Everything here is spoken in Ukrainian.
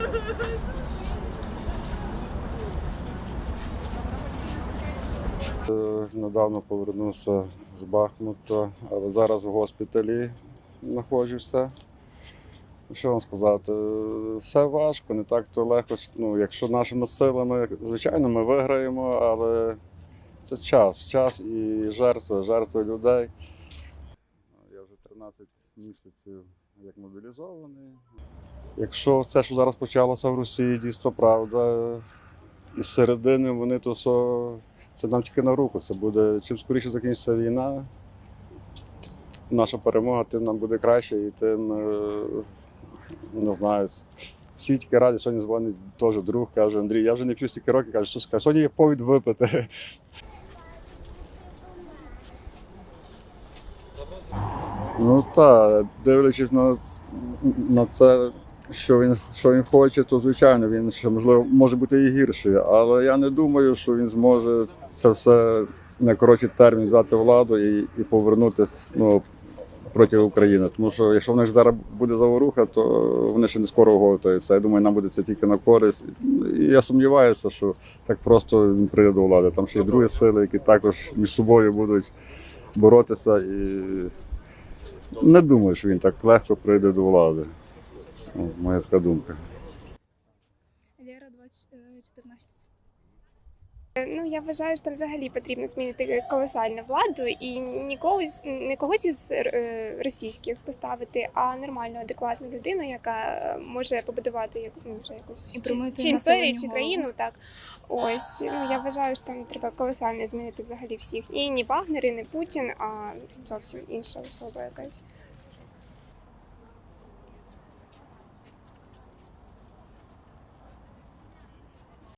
Е, Недавно повернувся з Бахмута, але зараз в госпіталі знаходжуся. Що вам сказати? Все важко, не так то легко. Ну, якщо нашими силами, звичайно, ми виграємо, але це час, час і жертви, жертви людей. Я вже 13 місяців як мобілізований. Якщо це, що зараз почалося в Росії, дійсно правда, із середини вони то все це нам тільки на руку. Це буде чим скоріше закінчиться війна. Наша перемога, тим нам буде краще і тим е, не знаю. Всі тільки раді, сьогодні дзвонить теж друг, каже Андрій, я вже не п'ю стільки років, каже, що скаже, сьогодні є повід випити. Ну так, дивлячись на, на це, що він, що він хоче, то звичайно він ще можливо може бути і гірший. Але я не думаю, що він зможе це все на коротший термін взяти владу і, і повернутися ну, проти України. Тому що якщо в них зараз буде заворуха, то вони ще не скоро оговтаються. Я думаю, нам буде це тільки на користь. І я сумніваюся, що так просто він прийде до влади. Там ще є другі сили, які також між собою будуть боротися. І не думаю, що він так легко прийде до влади. Моя така думка. Лера 2014. Ну я вважаю, що там взагалі потрібно змінити колосальну владу і нікого не когось із е, російських поставити, а нормальну, адекватну людину, яка е, може побудувати як ну, вже якусь чи, чи імперію, чи країну. Так ось ну я вважаю, що там треба колосально змінити взагалі всіх. І ні Вагнер, і не Путін, а зовсім інша особа якась.